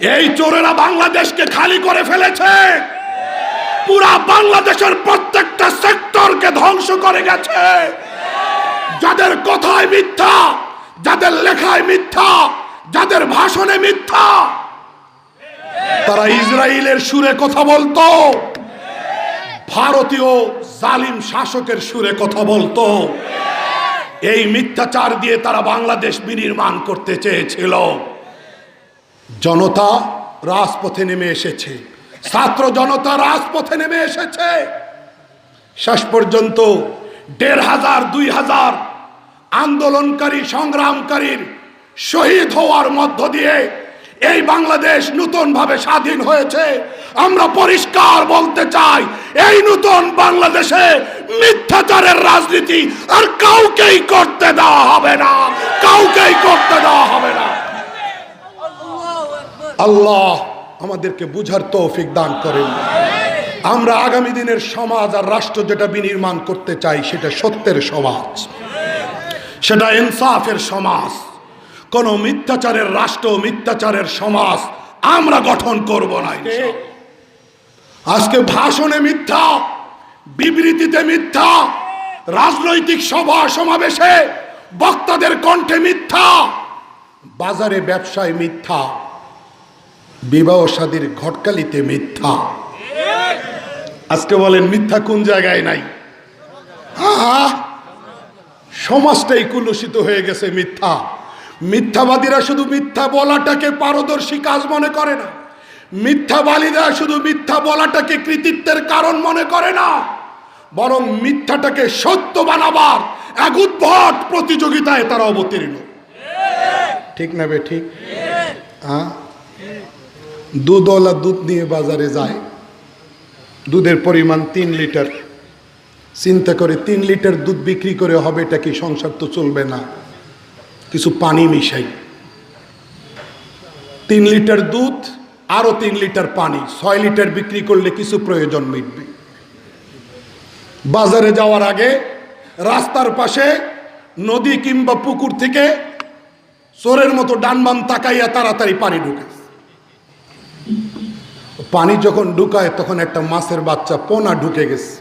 এই চোরেরা বাংলাদেশকে খালি করে ফেলেছে। পুরা বাংলাদেশের প্রত্যেকটা সেক্টরকে ধ্বংস করে গেছে। যাদের কথায় মিথ্যা, যাদের লেখায় মিথ্যা, যাদের ভাষণে মিথ্যা, তারা ইসরায়েলের সুরে কথা বলতো। ভারতীয় জালিম শাসকের সুরে কথা বলতো। এই মিথ্যাচার দিয়ে তারা বাংলাদেশ বিনির্মাণ করতে চেয়েছিল। জনতা রাজপথে নেমে এসেছে। ছাত্র জনতা রাজপথে নেমে এসেছে। শেষ পর্যন্ত দেড় হাজার, দুই হাজার আন্দোলনকারী, সংগ্রামকারীর শহীদ হওয়ার মধ্য দিয়ে এই বাংলাদেশ নতুন ভাবে স্বাধীন হয়েছে। আমরা পরিষ্কার বলতে চাই, এই নতুন বাংলাদেশে মিথ্যাচারের রাজনীতি আর কাউকেই করতে দেওয়া হবে না। কাউকেই করতে দেওয়া হবে না। আল্লাহ আমাদেরকে বুঝার তৌফিক দান করেন। আমরা আগামী দিনের সমাজ আর রাষ্ট্র যেটা বিনির্মাণ করতে চাই, সেটা সত্যের সমাজ। সেটা ইনসাফের সমাজ। কোন মিথ্যাচারের রাষ্ট্র মিথ্যাচারের সমাজ আমরা গঠন করব না। আজকে ভাষণে মিথ্যা, বিবৃতিতে মিথ্যা, রাজনৈতিক সভা সমাবেশে বক্তাদের কণ্ঠে মিথ্যা, বাজারে ব্যবসায় মিথ্যা বিবাহ সাদীর ঘটকালিতে মিথ্যা। আজকে বলেন মিথ্যা কোন জায়গায় নাই! সমাজটাই কুলুষিত হয়ে গেছে মিথ্যা। মিথ্যাবাদীরা শুধু মিথ্যা বলাটাকে পারদর্শী কাজ মনে করে না। মিথ্যাবাদীরা শুধু মিথ্যা বলাটাকে কৃতিত্বের কারণ মনে করে না। বরং মিথ্যাটাকে সত্য বানাবার এক উদ্ভট প্রতিযোগিতায় তারা অবতীর্ণ। ঠিক না বে ঠিক? হ্যাঁ? দুধওয়ালা দুধ নিয়ে বাজারে যায়। দুধের পরিমাণ তিন লিটার। চিন্তা করে তিন লিটার দুধ বিক্রি করে হবে এটা কি সংসার তো চলবে না। কিছু পানি মিশাই। তিন লিটার দুধ আরও তিন লিটার পানি। ছয় লিটার বিক্রি করলে কিছু প্রয়োজন মিটবে। বাজারে যাওয়ার আগে রাস্তার পাশে নদী কিংবা পুকুর থেকে চোরের মতো ডানবাম তাকাইয়া তাড়াতাড়ি পানি ঢুকে পানি যখন ঢুকায়, তখন একটা মাছের বাচ্চা পোনা ঢুকে গেছে।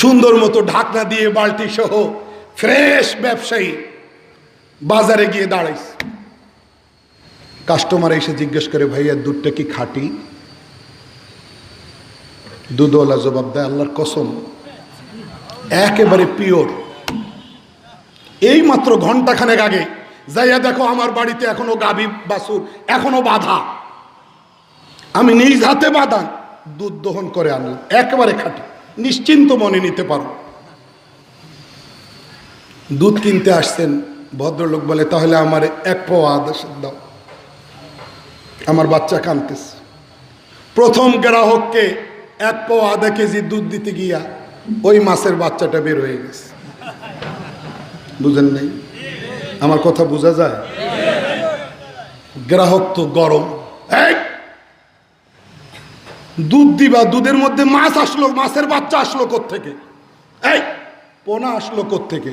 সুন্দর মতো ঢাকনা দিয়ে বালতি সহ ফ্রেশ ব্যবসায়ী বাজারে গিয়ে দাঁড়াইছে। কাস্টমার এসে জিজ্ঞেস করে, ভাইয়া, দুধটা কি খাঁটি? দুধওয়ালা জবাব দেয়, আল্লাহর কসম, একেবারে পিওর। এই মাত্র ঘন্টাখানেক আগে যাইয়া দেখো, আমার বাড়িতে এখনও গাভী বাসুর এখনও বাধা। আমি নিজ হাতে বাঁধা দুধ দহন করে আনলাম একেবারে খাঁটি। নিশ্চিন্ত মনে নিতে পারো। দুধ কিনতে আসছেন, ভদ্রলোক বলে, তাহলে আমার এক পোয়া আদেশ দাও। আমার বাচ্চা কানতেছে। প্রথম গ্রাহককে এক পোয়া আধা কেজি দুধ দিতে গিয়া ওই মাছের বাচ্চাটা বের হয়ে গেছে। বুঝেন নাই? আমার কথা বোঝা যায়? গ্রাহক তো গরম। এই দুধ দিবা, দুধের মধ্যে মাছ আসলো, মাছের বাচ্চা আসলো থেকে এই, পোনা আসলো থেকে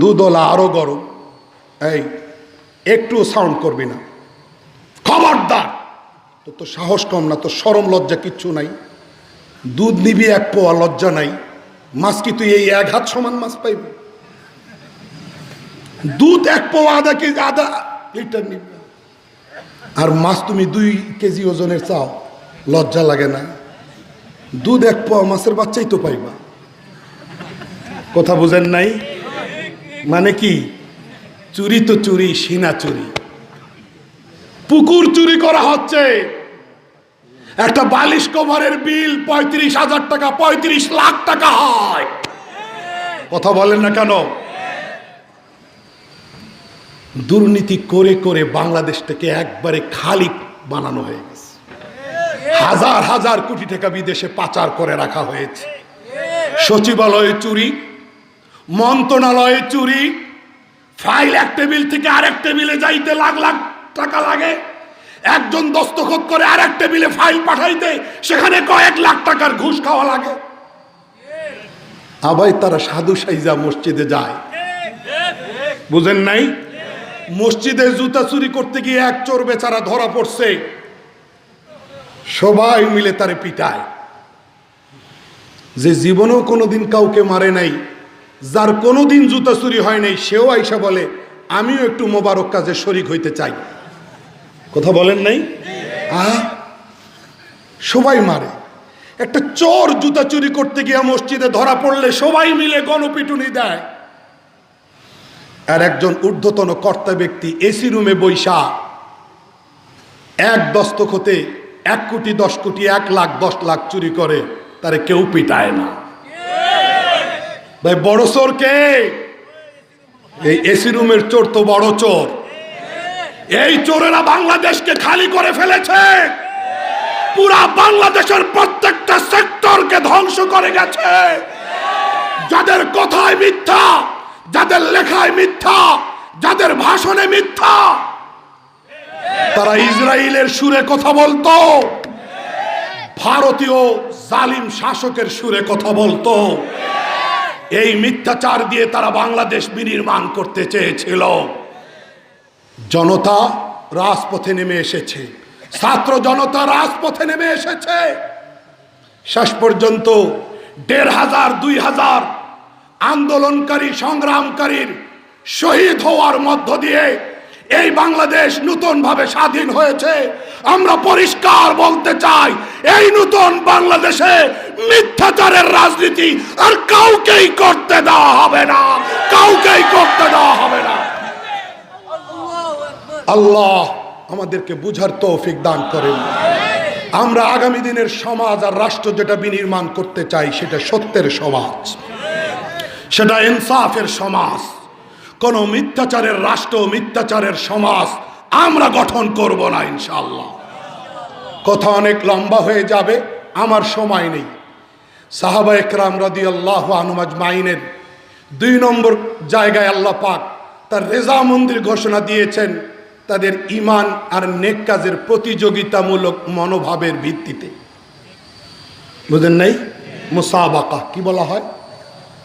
দুধওয়ালা আরও গরম। এই, একটু সাউন্ড করবি না। খবরদার। তো তো সাহস কম না তো সরম লজ্জা কিচ্ছু নাই। দুধ নিবি এক পোয়া, লজ্জা নাই। মাছ কি তুই এই এক হাত সমান মাছ পাইবি? দুধ এক পোয়া, আধা কেজি, আধা লিটার নিবি। আর মাছ তুমি দুই কেজি ওজনের চাও, লজ্জা লাগে না। দুধ এক পোয়া মাছের বাচ্চাই তো পাইবা। কথা বুঝেন নাই? মানে কি? চুরি তো চুরি, সিনা চুরি। পুকুর চুরি করা হচ্ছে। একটা বালিশ কভারের বিল পঁয়ত্রিশ হাজার টাকা, পঁয়ত্রিশ লাখ টাকা হয়। কথা বলেন না কেন? দুর্নীতি করে করে বাংলাদেশটাকে একবারে খালি বানানো হয়ে গেছে। হাজার হাজার কোটি টাকা বিদেশে পাচার করে রাখা হয়েছে। সচিবালয়ে চুরি, মন্ত্রণালয়ে চুরি, ফাইল এক টেবিল থেকে আরেক টেবিলে যাইতে লাখ লাখ টাকা লাগে। একজন দস্তখত করে আরেক টেবিলে ফাইল পাঠাইতে সেখানে কয়েক লাখ টাকার ঘুষ খাওয়া লাগে। আবার তারা সাধু সাইজা মসজিদে যায়। বুঝেন নাই? মসজিদে জুতা চুরি করতে গিয়ে এক চোর বেচারা ধরা পড়ছে। সবাই মিলে তারে পিটায়। যে জীবনেও কোনোদিন কাউকে মারে নাই, যার কোনোদিন জুতা চুরি হয় নাই, সেও আইসা বলে, আমিও একটু মোবারক কাজে শরিক হইতে চাই। কথা বলেন নাই? আহ সবাই মারে। একটা চোর জুতা চুরি করতে গিয়ে মসজিদে ধরা পড়লে সবাই মিলে গণপিটুনি দেয়। আর একজন ঊর্ধ্বতন কর্তা ব্যক্তি এসি রুমে বৈশা। এক দস্তখতে এক কোটি, দশ কোটি, এক লাখ, দশ লাখ চুরি করে, তারে কেউ পিটায় না। ভাই, বড় চোর কে? এই এসি রুমের চোর তো বড় চোর। এই চোরেরা বাংলাদেশকে খালি করে ফেলেছে। পুরা বাংলাদেশের প্রত্যেকটা সেক্টরকে ধ্বংস করে গেছে। যাদের কথায় মিথ্যা যাদের লেখায় মিথ্যা, যাদের ভাষণে মিথ্যা, তারা ইসরায়েলের সুরে কথা বলতো। ভারতীয় জালিম শাসকের সুরে কথা বলতো। এই মিথ্যাচার দিয়ে তারা বাংলাদেশ বিনির্মাণ করতে চেয়েছিল। জনতা রাজপথে নেমে এসেছে। ছাত্র জনতা রাজপথে নেমে এসেছে। শেষ পর্যন্ত দেড় হাজার, দুই হাজার আন্দোলনকারী সংগ্রামকারীর শহীদ হওয়ার মধ্য দিয়ে এই বাংলাদেশ নতুনভাবে স্বাধীন হয়েছে। আমরা পরিষ্কার বলতে চাই, এই নতুন বাংলাদেশে মিথ্যাচারের রাজনীতি আর কাউকেই করতে দেওয়া হবে না। কাউকেই করতে দেওয়া হবে না। আল্লাহ আমাদেরকে বুঝার তৌফিক দান করেন। আমরা আগামী দিনের সমাজ আর রাষ্ট্র যেটা বিনির্মাণ করতে চাই, সেটা সত্যের সমাজ। সেটা ইনসাফের সমাজ। কোন মিথ্যাচারের রাষ্ট্র, মিথ্যাচারের সমাজ আমরা গঠন করব না ইনশাল্লাহ কথা অনেক লম্বা হয়ে যাবে, আমার সময় নেই। সাহাবা একরাম রাদি আল্লাহ আনুমাজ মাইনের দুই নম্বর জায়গায় আল্লাহ পাক তার রেজা মন্দির ঘোষণা দিয়েছেন তাদের ইমান আর নেক কাজের প্রতিযোগিতামূলক মনোভাবের ভিত্তিতে। বুঝেন নাই? মুসাবাকা, কি বলা হয়?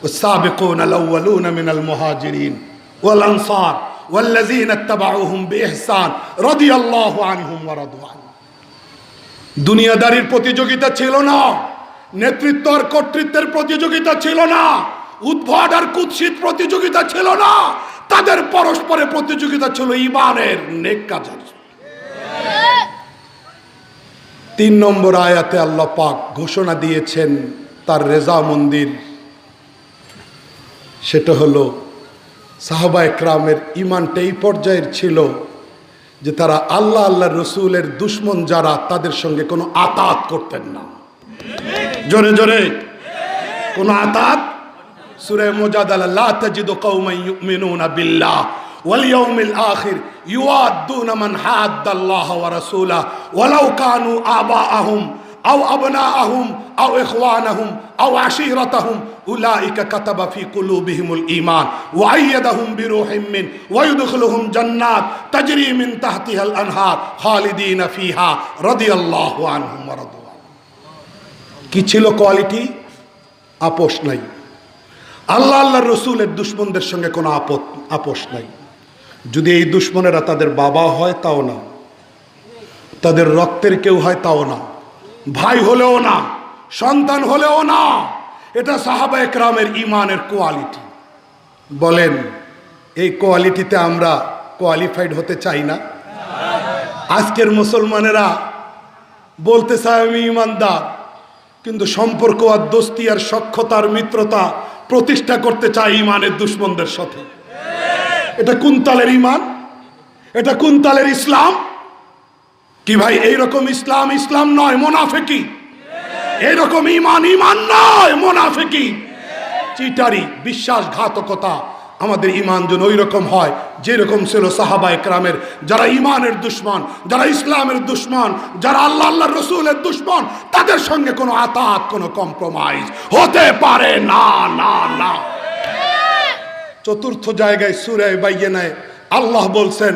والسابقون الأولون من المهاجرين والأنصار والذين اتبعوهم بإحسان رضي الله عنهم ورضوا عنه দুনিয়াদারির প্রতিযোগিতা ছিল না নেতৃত্ব আর কর্তৃত্বের প্রতিযোগিতা ছিল না উদ্ভট আর কুৎসিত প্রতিযোগিতা ছিল না তাদের পরস্পরের প্রতিযোগিতা ছিল ইমানের নেক কাজের তিন নম্বর আয়াতে আল্লাহ পাক ঘোষণা দিয়েছেন তার রেজা মন্দির সেটা হলো সাহাবা একরামের ইমানটা এই পর্যায়ের ছিল যে তারা আল্লাহ আল্লাহ রসুলের দুশ্মন যারা তাদের সঙ্গে কোনো আতাত করতেন না। জোরে জোরে। কোনো আতাত? সুরে মোজাদালা লা তাজিদু কওমান ইউমিনুনা বিল্লাহ, ওয়াল ইয়াউমিল আখির, ইউআদ্দুনা মান হাদ্দাল্লাহ ওয়া রাসূলা ওয়ালাউ কানু আও আবনাআহুম আও ইখওয়ানাহুম আও আশীরাতাহুম উলাইকা কাতাবা ফি কুলুবিহিমুল ঈমান ওয়া আইয়াদাহুম বিরূহিম মিন ওয়া ইউদখিলুহুম জান্নাত তাজরি মিন তাহতিহাল আনহার খালিদিনা ফিহা রাদিয়াল্লাহু আনহুম ওয়া রাদু আনহু। কি ছিল কোয়ালিটি আপোষ নাই। আল্লাহ আল্লাহ রসুলের দুশ্মনদের সঙ্গে কোনো আপত আপোষ নাই। যদি এই দুশ্মনেরা তাদের বাবা হয় তাও না, তাদের রক্তের কেউ হয় তাও না। ভাই হলেও না, সন্তান হলেও না, এটা সাহাবা একরামের ইমানের কোয়ালিটি। বলেন, এই কোয়ালিটিতে আমরা কোয়ালিফাইড হতে চাই না? আজকের মুসলমানেরা বলতে চায়, আমি ইমানদার, কিন্তু সম্পর্ক আর দোস্তি আর সক্ষতার মিত্রতা প্রতিষ্ঠা করতে চাই ইমানের দুশ্মনদের সাথে। এটা কুন্তালের ইমান? এটা কুন্তালের ইসলাম? কি ভাই, এইরকম ইসলাম ইসলাম নয়, মোনাফেকি। এইরকম ইমান ইমান নয়, মোনাফেকি। চিটারি, বিশ্বাসঘাতকতা, আমাদের ইমান যেন ওই রকম হয়, যেরকম ছিল সাহাবা একরামের। যারা ইমানের দুশ্মন, যারা ইসলামের দুশ্মন, যারা আল্লাহ আল্লাহ রসুলের দুশ্মন, তাদের সঙ্গে কোনো আতাত, কোনো কম্প্রোমাইজ হতে পারে না না না। চতুর্থ জায়গায় সুরে বাইয়েনায় আল্লাহ বলছেন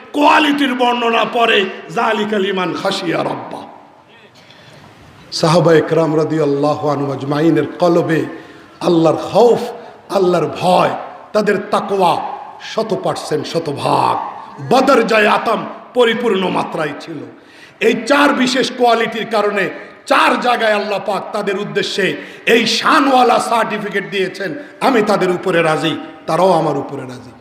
কোয়ালিটির বর্ণনা পড়ে জালিকা লিমান খাশিয়া রব্বা। সাহাবা একরাম রাদি আল্লাহ আজমাইনের কলবে আল্লাহর খৌফ আল্লাহর ভয়, তাদের তাকওয়া শত পার্সেন্ট শতভাগ। বদর জয় আতম পরিপূর্ণ মাত্রায় ছিল। এই চার বিশেষ কোয়ালিটির কারণে চার জায়গায় আল্লাহ পাক তাদের উদ্দেশ্যে এই শানওয়ালা সার্টিফিকেট দিয়েছেন। আমি তাদের উপরে রাজি, তারাও আমার উপরে রাজি।